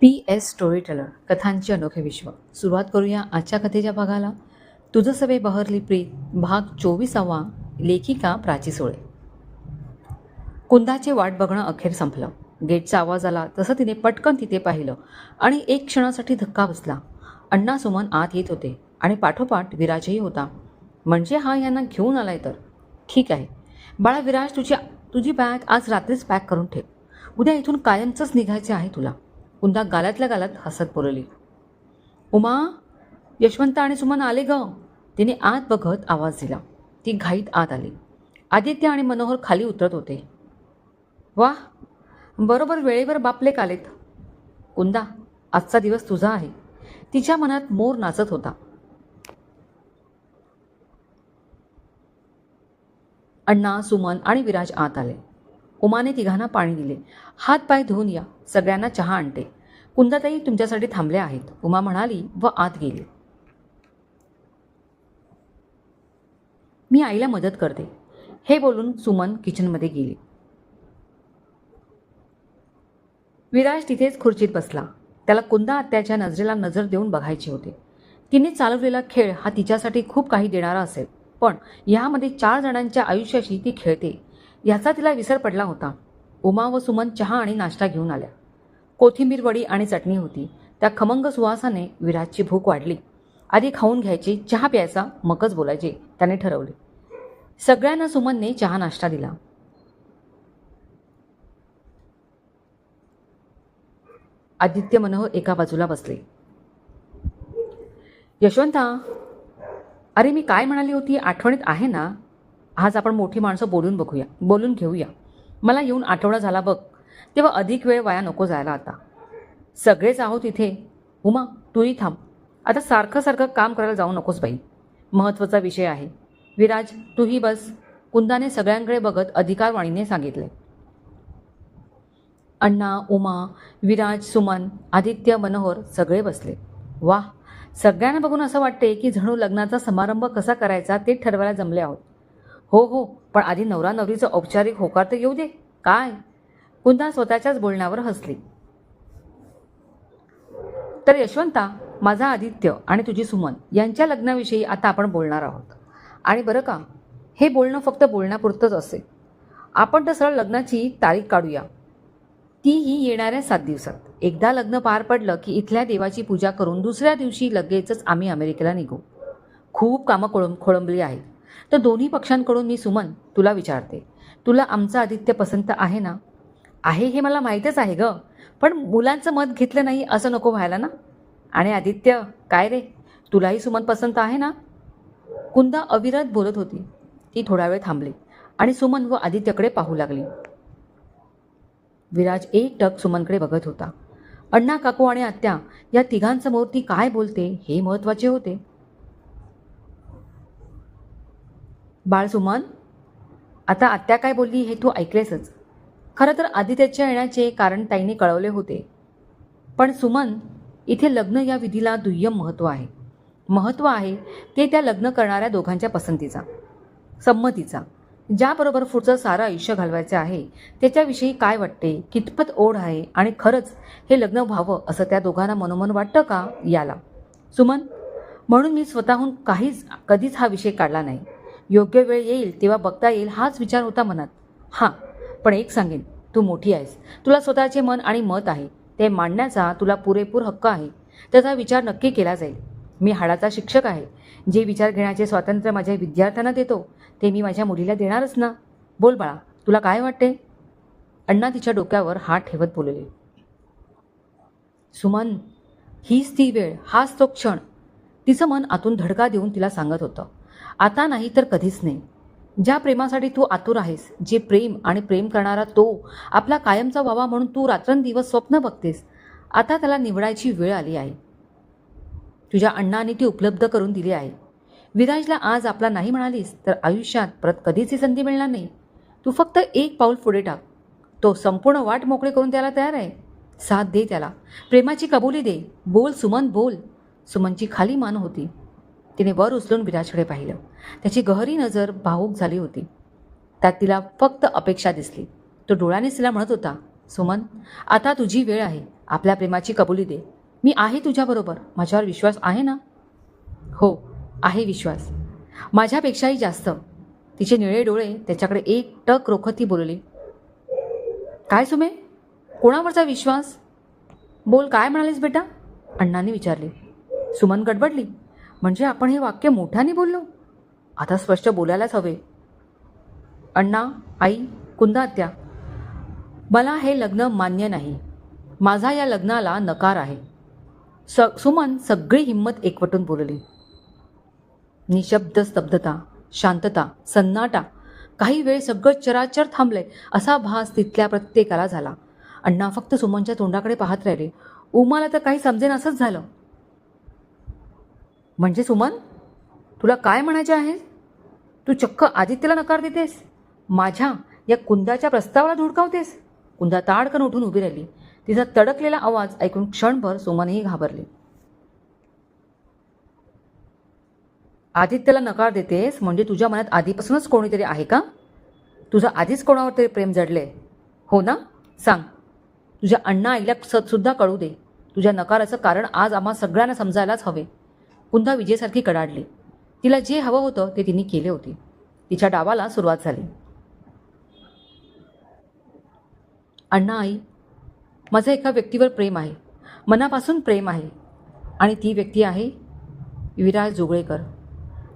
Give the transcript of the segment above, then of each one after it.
P S story teller कथांचे अनोखे विश्व. सुरुवात करूया आजच्या कथेच्या भागाला. तुझं सवे बहरली प्रीत भाग चोवीसावा लेखिका प्राची सोळे. कुंदाचे वाट बघणं अखेर संपलं. गेटचा आवाज आला तसं तिने पटकन तिथे पाहिलं. आणि एक क्षणासाठी धक्का बसला. अण्णा सुमन आत येत होते आणि पाठोपाठ विराजही होता. म्हणजे हा यांना घेऊन आलाय तर? ठीक आहे. बाळा विराज तुझी तुझी बॅग आज रात्रीच पॅक करून ठेव. उद्या इथून कायमचंच निघायचे आहे तुला. कुंदा गालातल्या गालात हसत बोलली. उमा यशवंत आणि सुमन आले ग. तिने आत बघत आवाज दिला. ती घाईत आत आली. आदित्य आणि मनोहर खाली उतरत होते. वा बरोबर वेळेवर बापलेक आलेत. कुंदा आजचा दिवस तुझा आहे. तिच्या मनात मोर नाचत होता. अण्णा सुमन आणि विराज आत आले. उमाने तिघांना पाणी दिले. हात पाय धुवून या सगळ्यांना चहा आणते. कुंदाताई तुमच्यासाठी थांबल्या आहेत. उमा म्हणाली व आत गेली. मी आईला मदत करते. हे बोलून सुमन किचनमध्ये गेली. विराज तिथेच खुर्चीत बसला. त्याला कुंदा आत्याच्या नजरेला नजर देऊन बघायचे होते. तिने चालवलेला खेळ हा तिच्यासाठी खूप काही देणारा असेल पण यामध्ये चार जणांच्या आयुष्याशी ती खेळते. याचा तिला विसर पडला होता. उमा व सुमन चहा आणि नाश्ता घेऊन आल्या. कोथिंबीर वडी आणि चटणी होती. त्या खमंग सुवासाने विराजची भूक वाढली. आधी खाऊन घ्यायची चहा प्यायचा मगच बोलायचे त्याने ठरवले. सगळ्यांना सुमनने चहा नाश्ता दिला. आदित्य मनोहर एका बाजूला बसले. यशवंता अरे मी काय म्हणाली होती? आठवणीत आहे ना? आज आपण मोठी माणसं बोलून बघूया बोलून घेऊया. मला येऊन आठवडा झाला बघ तेव्हा अधिक वेळ वाया नको जायला आता. सगळेच आहोत इथे. उमा तूही थांब. आता सारखं सारखं काम करायला जाऊ नकोस बाई. महत्त्वाचा विषय आहे. विराज तूही बस. कुंदाने सगळ्यांकडे बघत अधिकारवाणीने सांगितले. अण्णा उमा विराज सुमन आदित्य मनोहर सगळे बसले. वाह सगळ्यांना बघून असं वाटते की जणू लग्नाचा समारंभ कसा करायचा ते ठरवायला जमले आहोत. हो हो पण आधी नवरा नवरीचं औपचारिक होकार तर येऊ दे. काय? पुन्हा स्वतःच्याच बोलण्यावर हसली. तर यशवंता माझा आदित्य आणि तुझी सुमन यांच्या लग्नाविषयी आता आपण बोलणार आहोत. आणि बरं का हे बोलणं फक्त बोलण्यापुरतंच असेल. आपण तर सरळ लग्नाची तारीख काढूया. तीही येणाऱ्या सात दिवसात. एकदा लग्न पार पडलं की इथल्या देवाची पूजा करून दुसऱ्या दिवशी लगेचच आम्ही अमेरिकेला निघू. खूप कामं कोळंब खोळंबली आहेत. तर दोन्ही पक्षांकडून मी सुमन तुला विचारते. तुला आमचं आदित्य पसंत आहे ना? आहे हे मला माहीतच आहे ग. पण मुलांचं मत घेतलं नाही असं नको व्हायला ना? आणि आदित्य काय रे? तुलाही सुमन पसंत आहे ना? कुंदा अविरत बोलत होती. ती थोडा वेळ थांबली आणि सुमन व आदित्यकडे पाहू लागली. विराज एक टक सुमनकडे बघत होता. अण्णा काकू आणि आत्या या तिघांसमोर ती काय बोलते हे महत्त्वाचे होते. बाळ सुमन आता आत्या काय बोलली हे तू ऐकलेसच. खरं तर आदित्याच्या येण्याचे कारण ताईने कळवले होते. पण सुमन इथे लग्न या विधीला दुय्यम महत्त्व आहे. महत्त्व आहे ते त्या लग्न करणाऱ्या दोघांच्या पसंतीचा संमतीचा. ज्याबरोबर पुढचं सारं आयुष्य घालवायचं आहे त्याच्याविषयी काय वाटते कितपत ओढ आहे आणि खरंच हे लग्न व्हावं असं त्या दोघांना मनोमन वाटतं का याला? सुमन म्हणून मी स्वतःहून काहीच कधीच हा विषय काढला नाही. योग्य वेळ येईल तेव्हा बघता येईल हाच विचार होता मनात. हां पण एक सांगेन तू मोठी आहेस. तुला स्वतःचे मन आणि मत आहे. ते मांडण्याचा तुला पुरेपूर हक्क आहे. त्याचा विचार नक्की केला जाईल. मी हाडाचा शिक्षक आहे. जे विचार घेण्याचे स्वातंत्र्य माझ्या विद्यार्थ्यांना देतो ते मी माझ्या मुलीला देणारच ना. बोल बाळा तुला काय वाटते? अण्णा तिच्या डोक्यावर हात ठेवत बोलले. सुमन हीच ती वेळ हाच तो क्षण. तिचं मन आतून धडका देऊन तिला सांगत होतं. आता नाही तर कधीच नाही. ज्या प्रेमासाठी तू आतुर आहेस जे प्रेम आणि प्रेम करणारा तो आपला कायमचा व्हावा म्हणून तू रात्रंदिवस स्वप्न बघतेस आता त्याला निवडायची वेळ आली आहे. तुझ्या अण्णाने ती उपलब्ध करून दिली आहे. विराजला आज आपला नाही म्हणालीस तर आयुष्यात परत कधीच ही संधी मिळणार नाही. तू फक्त एक पाऊल पुढे टाक. तो संपूर्ण वाट मोकळे करून द्यायला तयार आहे. साथ दे त्याला. प्रेमाची कबुली दे. बोल सुमन बोल. सुमनची खाली मान होती. तिने वर उचलून विराजकडे पाहिलं. त्याची गहरी नजर भावूक झाली होती. त्यात तिला फक्त अपेक्षा दिसली. तो डोळ्यानेच तिला म्हणत होता सुमन आता तुझी वेळ आहे. आपल्या प्रेमाची कबुली दे. मी आहे तुझ्याबरोबर माझ्यावर विश्वास आहे ना? हो आहे विश्वास. माझ्यापेक्षाही जास्त. तिचे निळे डोळे त्याच्याकडे एक टक रोखत ती बोलली काय सुमे? कोणावरचा विश्वास? बोल काय म्हणालीस बेटा? अण्णांनी विचारले. सुमन गडबडली म्हणजे आपण हे वाक्य मोठ्याने बोललो? आता स्पष्ट बोलायलाच हवे. अण्णा आई कुंदात्या मला हे लग्न मान्य नाही. माझा या लग्नाला नकार आहे. स सुमन सगळी हिंमत एकवटून बोलली. निशब्द स्तब्धता शांतता सन्नाटा काही वेळ सगळं चराचर थांबले असा भास तिथल्या प्रत्येकाला झाला. अण्णा फक्त सुमनच्या तोंडाकडे पाहत राहिले. उमाला तर काही समजेन असंच झालं. म्हणजे सुमन तुला काय म्हणायचे आहे? तू चक्क आदित्यला नकार देतेस? माझ्या या कुंदाच्या प्रस्तावाला धुडकावतेस? कुंदा ताडकन उठून उभी राहिली. तिचा तडकलेला आवाज ऐकून क्षणभर सुमनही घाबरली. आदित्यला नकार देतेस म्हणजे तुझ्या मनात आधीपासूनच कोणीतरी आहे का? तुझं आधीच कोणावर तरी प्रेम जडले. हो ना? सांग. तुझ्या अण्णा आईला सुद्धा कळू दे. तुझ्या नकाराचं कारण आज आम्हा सगळ्यांना समजायलाच हवे. पुन्हा विजेसारखी कडाडली. तिला जे हवं होतं ते तिने केले होते. तिच्या डावाला सुरुवात झाली. अण्णा आई माझं एका व्यक्तीवर प्रेम आहे. मनापासून प्रेम आहे. आणि ती व्यक्ती आहे विराज जोगळेकर.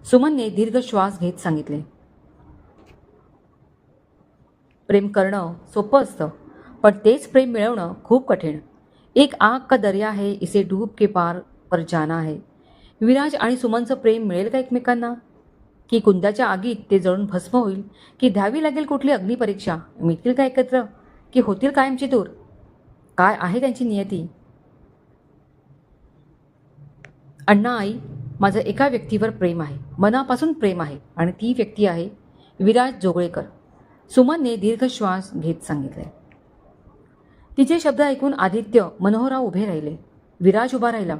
सुमनने दीर्घ श्वास घेत सांगितले. प्रेम करणं सोपं असतं पण तेच प्रेम मिळवणं खूप कठीण. एक आग का दर्या है इसे डूब के पार पर जाना है. विराज आणि सुमनचं प्रेम मिळेल का एकमेकांना? की कुंदाच्या आगीत ते जळून भस्म होईल? की द्यावी लागेल कुठली अग्निपरीक्षा? मिळतील का एकत्र? की होतील कायमची दूर? काय आहे त्यांची नियती? अण्णा आई माझं एका व्यक्तीवर प्रेम आहे. मनापासून प्रेम आहे आणि ती व्यक्ती आहे विराज जोगळेकर. सुमनने दीर्घ श्वास घेत सांगितले. तिचे शब्द ऐकून आदित्य मनोहरराव उभे राहिले. विराज उभा राहिला.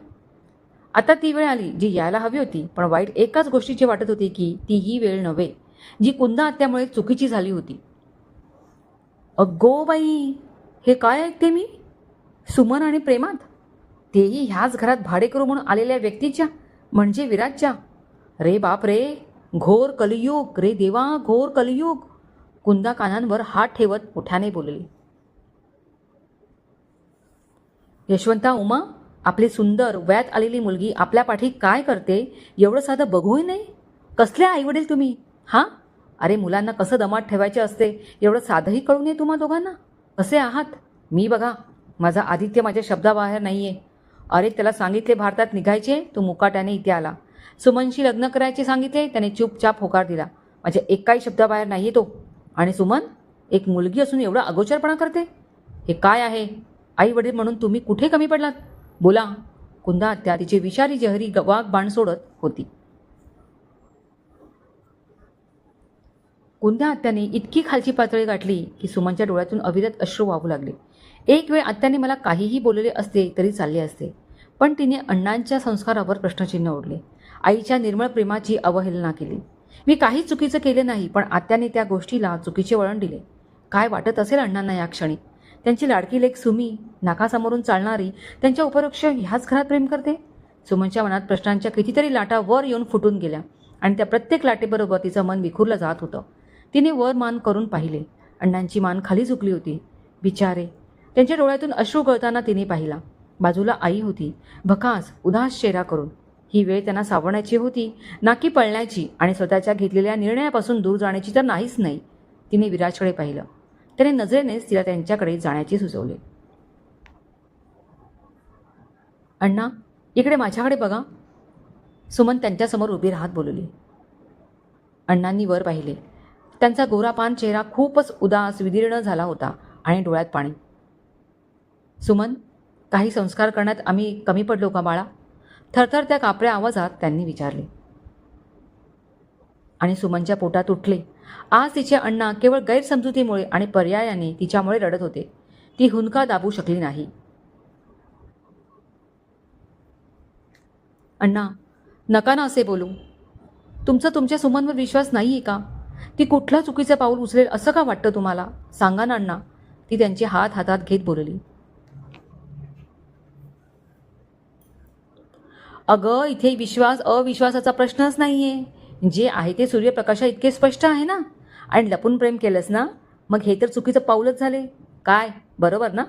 आता ती वेळ आली जी यायला हवी होती पण वाईट एकाच गोष्टीची वाटत होती की ती ही वेळ नव्हे जी कुंदा आत्यामुळे चुकीची झाली होती. अगो बाई हे काय ऐकते मी? सुमन आणि प्रेमात? तेही ह्याच घरात भाडेकरू म्हणून आलेल्या व्यक्तीच्या म्हणजे विराजच्या? रे बाप रे घोर कलियुग रे देवा घोर कलियुग. कुंदा कानांवर हात ठेवत मोठ्याने बोलली. यशवंता उमा आपली सुंदर वयात आलेली मुलगी आपल्या पाठी काय करते एवढं साधं बघूही नाही? कसले आईवडील तुम्ही? हां? अरे मुलांना कसं दमात ठेवायचे असते एवढं साधंही कळू नये तुम्हा दोघांना. कसे आहात? मी बघा माझा आदित्य माझ्या शब्दाबाहेर नाही आहे अरे त्याला सांगितले भारतात निघायचे तो मुकाट्याने इथे आला. सुमनशी लग्न करायचे सांगितले त्याने चुपचाप होकार दिला. माझ्या एकाही शब्दाबाहेर नाही आहे तो. आणि सुमन एक मुलगी असून एवढा अगोचरपणा करते? हे काय आहे? आई वडील म्हणून तुम्ही कुठे कमी पडलात? बोला. कुंदा आत्या तिची विषारी जहरी ग- वाघ बाण सोडत होती. कुंदा आत्याने इतकी खालची पातळी गाठली की सुमनच्या डोळ्यातून अविरत अश्रू वाहू लागले. एक वेळ आत्याने मला काहीही बोलले असते तरी चालले असते. पण तिने अण्णांच्या संस्कारावर प्रश्नचिन्ह ओढले. आईच्या निर्मळ प्रेमाची अवहेलना केली. मी काही चुकीचं केले नाही पण आत्याने त्या गोष्टीला चुकीचे वळण दिले. काय वाटत असेल अण्णांना या क्षणी? त्यांची लाडकी लेख सुमी नाकासमोरून चालणारी त्यांच्या उपरोक्ष ह्याच घरात प्रेम करते? सुमनच्या मनात प्रश्नांच्या कितीतरी लाटा वर येऊन फुटून गेल्या आणि त्या प्रत्येक लाटेबरोबर तिचं मन विखुरलं जात होतं. तिने वर मान करून पाहिले. अण्णांची मान खाली झुकली होती. बिचारे! त्यांच्या डोळ्यातून अश्रू गळताना तिने पाहिला. बाजूला आई होती. भकास उदास चेहरा करून. ही वेळ त्यांना सावरण्याची होती ना की पळण्याची आणि स्वतःच्या घेतलेल्या निर्णयापासून दूर जाण्याची तर नाहीच नाही. तिने विराजकडे पाहिलं. त्याने नजरेनेच तिला त्यांच्याकडे जाण्याचे सुचवले. अण्णा इकडे माझ्याकडे बघा. सुमन त्यांच्यासमोर उभी राहत बोलली. अण्णांनी वर पाहिले. त्यांचा गोरापान चेहरा खूपच उदास विदीर्ण झाला होता आणि डोळ्यात पाणी. सुमन काही संस्कार करण्यात आम्ही कमी पडलो का बाळा? थरथर त्या कापऱ्या आवाजात त्यांनी विचारले. आणि सुमनच्या पोटात उठले. आज तिचे अण्णा केवळ गैरसमजुतीमुळे आणि पर्यायाने तिच्यामुळे रडत होते. ती हुंका दाबू शकली नाही. अण्णा नका ना असे बोलू. तुमचा तुमच्या सुमनवर विश्वास नाही आहे का? ती कुठला चुकीचं पाऊल उचलेल असं का वाटतं तुम्हाला? सांगा ना अण्णा. ती त्यांचे हात हातात घेत बोलली. अगं इथे विश्वास अविश्वासाचा प्रश्नच नाही आहे जे आहे ते सूर्यप्रकाशा इतके स्पष्ट आहे ना? आणि लपून प्रेम केलंस ना? मग हे तर चुकीचं पाऊलच झाले. काय? बरोबर ना?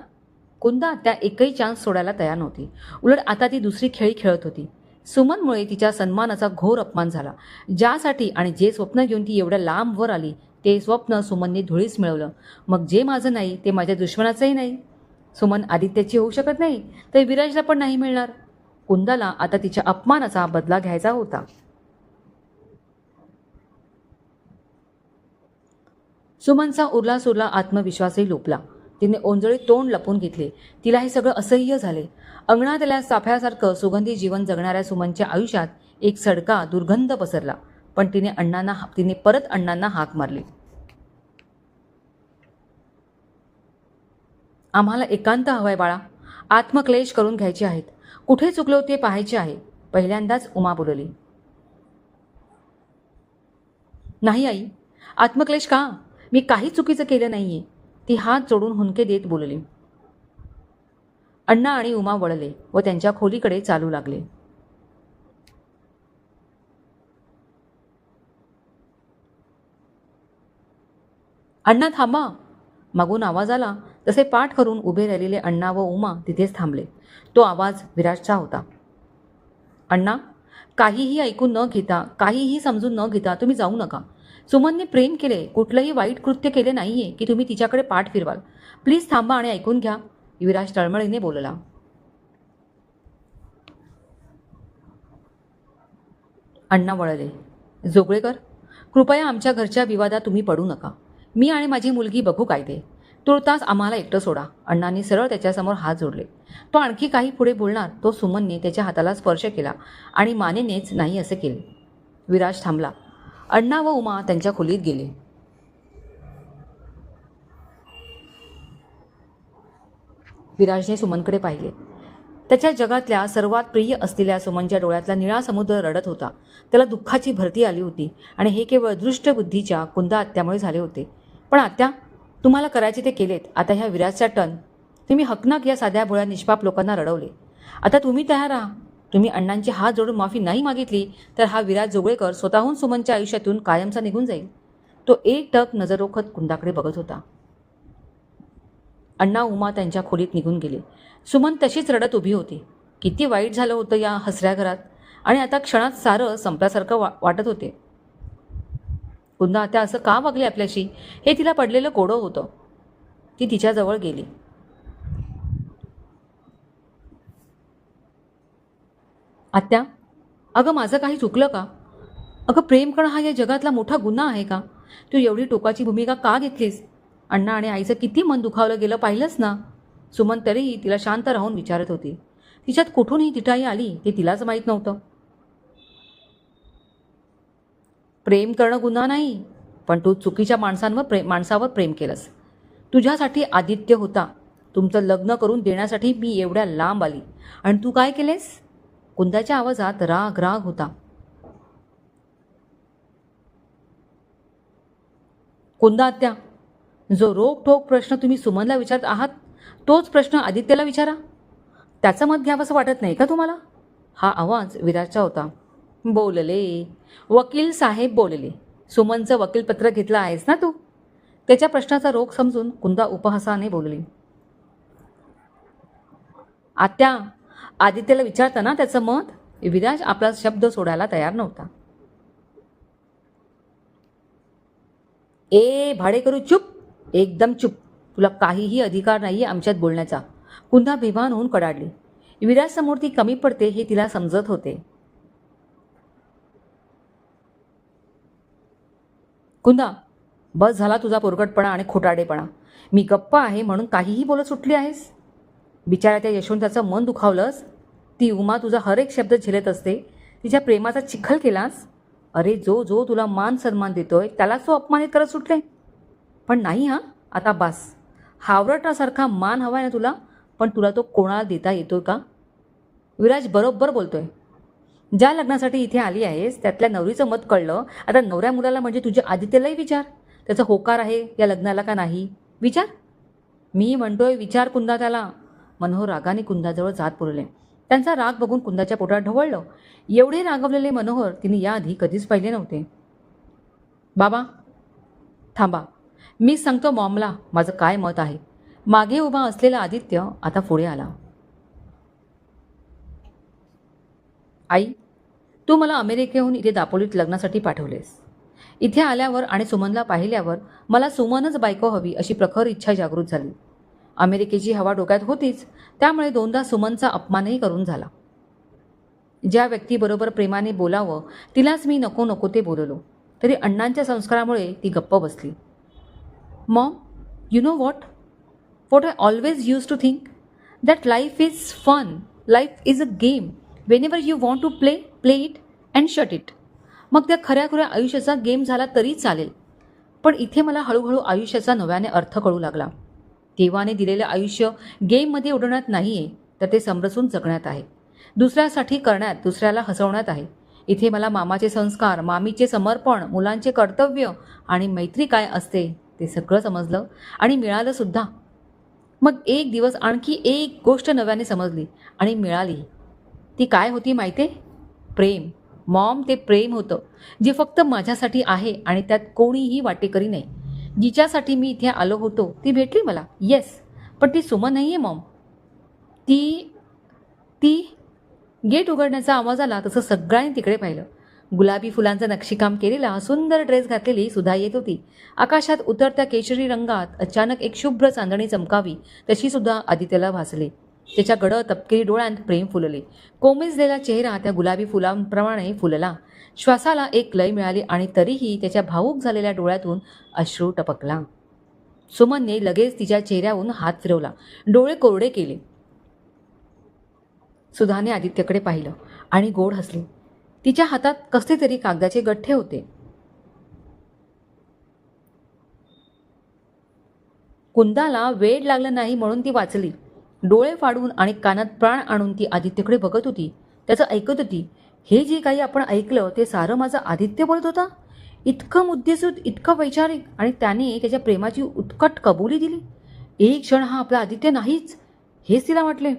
कुंदा त्या एकही चान्स सोडायला तयार नव्हती. उलट आता ती दुसरी खेळी खेळत होती. सुमनमुळे तिच्या सन्मानाचा घोर अपमान झाला. ज्यासाठी आणि जे स्वप्न घेऊन ती एवढ्या लांब वर आली ते स्वप्न सुमनने धुळीस मिळवलं. मग जे माझं नाही ते माझ्या दुश्मनाचंही नाही. सुमन आदित्याची होऊ शकत नाही तर विराजला पण नाही मिळणार. कुंदाला आता तिच्या अपमानाचा बदला घ्यायचा होता. सुमनचा उरला सुरला आत्मविश्वासही लोपला. तिने ओंजळी तोंड लपून घेतले. तिला हे सगळं असह्य झाले. अंगणात आल्या सुगंधी जीवन जगणाऱ्या सुमनच्या आयुष्यात एक सडका दुर्गंध पसरला. पण तिने अण्णांना तिने परत अण्णांना हाक मारली. आम्हाला एकांत हवाय बाळा. आत्मक्लेश करून घ्यायचे आहेत. कुठे चुकलो ते पाहायचे आहे. पहिल्यांदाच उमा बोलली. नाही आई. आत्मक्लेश का? मी काही चुकीचं केलं नाहीये. ती हात जोडून हुंके देत बोलली. अण्णा आणि उमा वळले व त्यांच्या खोलीकडे चालू लागले. अण्णा थांबा. मागून आवाज आला. तसे पाठ करून उभे राहिलेले अण्णा व उमा तिथेच थांबले. तो आवाज विराजचा होता. अण्णा काहीही ऐकून न घेता काहीही समजून न घेता तुम्ही जाऊ नका. सुमनने प्रेम केले कुठलंही वाईट कृत्य केले नाहीये की तुम्ही तिच्याकडे पाठ फिरवाल. प्लीज थांबा आणि ऐकून घ्या विराज तळमळीने बोलला. अण्णा वळले. जोगळेकर कृपया आमच्या घरच्या विवादात तुम्ही पडू नका. मी आणि माझी मुलगी बघू काय ते तुर्तास आम्हाला एकटं सोडा. अण्णांनी सरळ त्याच्यासमोर हात जोडले. तो आणखी काही पुढे बोलणार तो सुमनने त्याच्या हाताला स्पर्श केला आणि मानेनेच नाही असे केले. विराज थांबला. अण्णा व उमा त्यांच्या खोलीत गेले. विराजने सुमनकडे पाहिले. त्याच्या जगातल्या सर्वात प्रिय असलेल्या सुमनच्या डोळ्यातला निळा समुद्र रडत होता. त्याला दुःखाची भरती आली होती आणि हे केवळ दृष्ट बुद्धीच्या कुंदा आत्यामुळे झाले होते. पण आत्या तुम्हाला करायचे ते केलेत. आता ह्या विराजचा टन. तुम्ही हकनक या साध्या भोळ्या निष्पाप लोकांना रडवले. आता तुम्ही तयार राहा. तुम्ही अण्णांची हात जोडून माफी नाही मागितली तर हा विराज जोगळेकर स्वतःहून सुमनच्या आयुष्यातून कायमचा निघून जाईल. तो एक टक नजरोखत कुंडाकडे बघत होता. अण्णा उमा त्यांच्या खोलीत निघून गेले. सुमन तशीच रडत उभी होती. किती वाईट झालं होतं या हसऱ्या घरात. आणि आता क्षणात सारं संपल्यासारखं वा वाटत होते. कुंदा आता असं का वागले आपल्याशी? हे तिला पडलेलं कोडं होतं. ती तिच्याजवळ गेली. आत्या अगं माझं काही चुकलं का? अगं प्रेम करणं हा या जगातला मोठा गुन्हा आहे का? तू एवढी टोकाची भूमिका का घेतलीस? अण्णा आणि आईचं किती मन दुखावलं गेलं पाहिलंच ना? सुमन तरीही तिला शांत राहून विचारत होती. तिच्यात कुठून ही तिठाई आली ते तिलाच माहीत नव्हतं. प्रेम करणं गुन्हा नाही पण तू चुकीच्या माणसांवर प्रेम माणसावर प्रेम केलंस. तुझ्यासाठी आदित्य होता. तुमचं लग्न करून देण्यासाठी मी एवढ्या लांब आली. आणि तू काय केलेस? कुंदाच्या आवाजात राग राग होता. कुंदा आत्या जो रोखोक प्रश्न तुम्ही सुमनला विचारत आहात तोच प्रश्न आदित्यला विचारा. त्याचं मत घ्यावंसं वाटत नाही का तुम्हाला? हा आवाज विराजचा होता. बोलले. वकील साहेब बोलले. सुमनचं वकीलपत्र घेतलं आहेस ना तू? त्याच्या प्रश्नाचा रोख समजून कुंदा उपहासाने बोलली. आत्या आदित्यला विचारताना त्याचं मत विराज आपला शब्द सोडायला तयार नव्हता. ए भाडेकरू चुप! एकदम चुप! तुला काहीही अधिकार नाही आमच्यात बोलण्याचा. कुंदा बेभान होऊन कडाडली. विराजसमोर ती कमी पडते हे तिला समजत होते. कुंदा बस झाला तुझा पोरकटपणा आणि खोटाडेपणा मी गप्पा आहे म्हणून काहीही बोलत सुटली आहेस? बिचाऱ्या त्या यशवंताचं मन दुखावलंस? ती उमा तुझा हर एक शब्द झेलत असते. तिच्या प्रेमाचा चिखल केलास? अरे जो जो तुला मान सन्मान देतोय त्यालाच तो अपमानित करत सुटले. पण नाही हा? आता बास. हावरटासारखा मान हवाय ना तुला पण तुला तो कोणाला देता येतोय का? विराज बरोबर बोलतोय. ज्या लग्नासाठी इथे आली आहेस त्यातल्या नवरीचं मत कळलं. आता नवऱ्या मुलाला म्हणजे तुझ्या आदित्यलाही विचार. त्याचा होकार आहे या लग्नाला का नाही? विचार. मी म्हणतोय विचार कुंदा त्याला मनोहर रागाने कुंदाजवळ जात पुरले. त्यांचा राग बघून कुंदाच्या पोटात ढवळलं. एवढे रागवलेले मनोहर तिने याआधी कधीच पाहिले नव्हते. बाबा थांबा. मी सांगतो मॉमला माझं काय मत आहे. मागे उभा असलेला आदित्य आता पुढे आला. आई तू मला अमेरिकेहून इथे दापोलीत लग्नासाठी पाठवलेस. इथे आल्यावर आणि सुमनला पाहिल्यावर मला सुमनच बायको हवी अशी प्रखर इच्छा जागृत झाली. अमेरिकेची हवा डोक्यात होतीच. त्यामुळे दोनदा सुमनचा अपमानही करून झाला. ज्या व्यक्तीबरोबर प्रेमाने बोलावं तिलाच मी नको नको ते बोललो. तरी अण्णांच्या संस्कारामुळे ती गप्प बसली. Mom you know what what I always use to think? That life is fun. Life is a game. Whenever you want to play play it and shut it. मग त्या खऱ्या खुऱ्या आयुष्याचा गेम झाला तरी चालेल. पण इथे मला हळूहळू आयुष्याचा नव्याने अर्थ कळू लागला. देवाने दिलेलं आयुष्य गेममध्ये उडवण्यात नाही आहे तर ते समरसून जगण्यात आहे. दुसऱ्यासाठी करण्यात दुसऱ्याला हसवण्यात आहे. इथे मला मामाचे संस्कार मामीचे समर्पण मुलांचे कर्तव्य आणि मैत्री काय असते ते सगळं समजलं आणि मिळालं सुद्धा. मग एक दिवस आणखी एक गोष्ट नव्याने समजली आणि मिळाली. ती काय होती माहिती आहे प्रेम. मॉम ते प्रेम होतं जे फक्त माझ्यासाठी आहे आणि त्यात कोणीही वाटेकरी नाही. जिच्यासाठी मी इथे आलो होतो ती भेटली मला? येस पण ती सुमन नाही आहे मॉम. ती ती गेट उघडण्याचा आवाज आला तसं सगळ्यांनी तिकडे पाहिलं. गुलाबी फुलांचं नक्षीकाम केलेला सुंदर ड्रेस घातलेली सुद्धा येत होती. आकाशात उतरत्या केशरी रंगात अचानक एक शुभ्र चांदणी चमकावी तशी सुद्धा आदित्यला भासले. त्याच्या गड तपकिरी डोळ्यांत प्रेम फुलले. कोमेजलेला चेहरा त्या गुलाबी फुलांप्रमाणे फुलला. श्वासाला एक लय मिळाली आणि तरीही त्याच्या भावूक झालेल्या डोळ्यातून अश्रू टपकला. सुमनने लगेच तिच्या चेहऱ्याहून हात फिरवला. डोळे कोरडे केले. सुधाने आदित्यकडे पाहिलं आणि गोड हसली. तिच्या हातात कसले तरी कागदाचे गठ्ठे होते. कुंदाला वेड लागला नाही म्हणून ती वाचली. डोळे फाडून आणि कानात प्राण आणून ती आदित्यकडे बघत होती. त्याचं ऐकत होती. हे जे काही आपण ऐकलं ते सारं माझं आदित्य बोलत होता? इतकं मुद्देसूद इतकं वैचारिक आणि त्याने त्याच्या प्रेमाची उत्कट कबुली दिली. एक क्षण हा आपला आदित्य नाहीच. हेच तिला म्हटले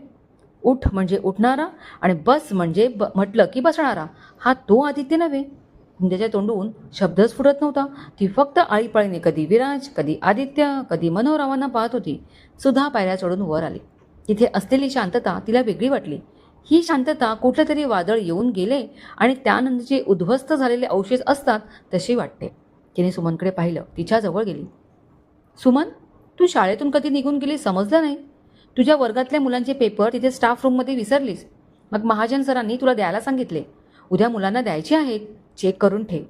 उठ म्हणजे उठणारा आणि बस म्हणजे ब म्हटलं की बसणारा. हा तो आदित्य नव्हे. त्याच्या तोंडून शब्दच फुटत नव्हता. ती फक्त आळीपाळीने कधी विराज कधी आदित्य कधी मनोरावांना पाहत होती. सुद्धा पायऱ्या चढून वर आली. तिथे असलेली शांतता तिला वेगळी वाटली. ही शांतता कुठलं तरी वादळ येऊन गेले आणि त्यानंतर जे उद्ध्वस्त झालेले अवशेष असतात तशी वाटते. तिने सुमनकडे पाहिलं. तिच्याजवळ गेली. सुमन तू शाळेतून कधी निघून गेली समजलं नाही? तुझ्या वर्गातल्या मुलांचे पेपर तिथे स्टाफ रूममध्ये विसरलीस. मग महाजन सरांनी तुला द्यायला सांगितले. उद्या मुलांना द्यायचे आहेत. चेक करून ठेव.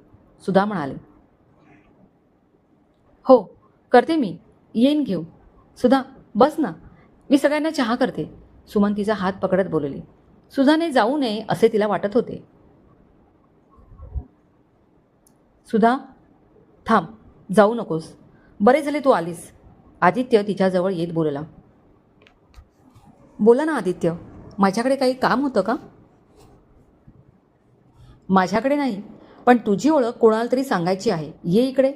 सुधा म्हणाले. हो करते मी. येईन घेऊ सुधा बस ना. मी सगळ्यांना चहा करते. सुमन तिचा हात पकडत बोलली. सुधाने जाऊ नये असे तिला वाटत होते. सुधा थांब जाऊ नकोस. बरे झाले तू आलीस. आदित्य तिच्याजवळ येत बोलला. बोला ना आदित्य माझ्याकडे काही काम होतं का? माझ्याकडे नाही पण तुझी ओळख कोणाला तरी सांगायची आहे. ये इकडे.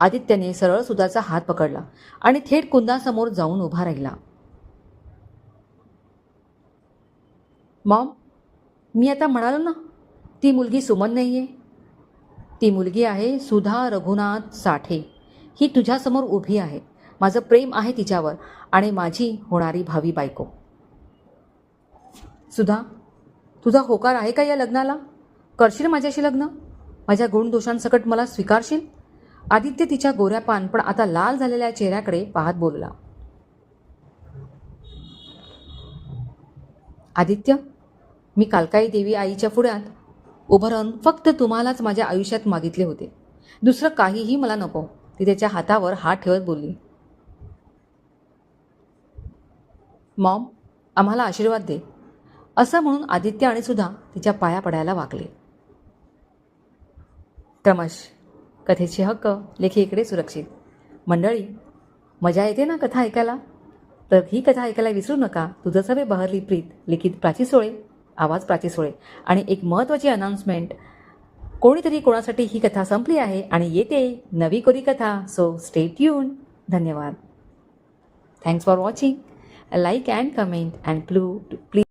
आदित्यने सरळ सुधाचा हात पकडला आणि थेट कुंदासमोर जाऊन उभा राहिला. मॉम मी आता म्हणालो ना ती मुलगी सुमन नाही आहे ती मुलगी आहे सुधा रघुनाथ साठे. ही तुझ्यासमोर उभी आहे. माझं प्रेम आहे तिच्यावर आणि माझी होणारी भावी बायको. सुधा तुझा होकार आहे का या लग्नाला? करशील माझ्याशी लग्न? माझ्या गुणदोषांसकट मला स्वीकारशील? आदित्य तिच्या गोऱ्या पान पण आता लाल झालेल्या चेहऱ्याकडे पाहत बोलला. आदित्य? मी कालकाई देवी आईच्या पुढ्यात उभं राहून फक्त तुम्हालाच माझ्या आयुष्यात मागितले होते. दुसरं काहीही मला नको. ती त्याच्या हातावर हात ठेवत बोलली. मॉम आम्हाला आशीर्वाद दे. असं म्हणून आदित्य आणि सुद्धा तिच्या पाया पडायला वागले. क्रमश कथेचे हक्क लेखी इकडे सुरक्षित. मंडळी मजा येते ना कथा ऐकायला? तर ही कथा ऐकायला विसरू नका. तुझं सवे बहरली प्रीत लिखित प्राची सोळे. आवाज प्राची सोळे. आणि एक महत्त्वाची अनाउन्समेंट कोणीतरी कोणासाठी ही कथा संपली आहे आणि येते नवी कोरी कथा. सो स्टे ट्यून धन्यवाद. Thanks for watching like and comment and प्लू please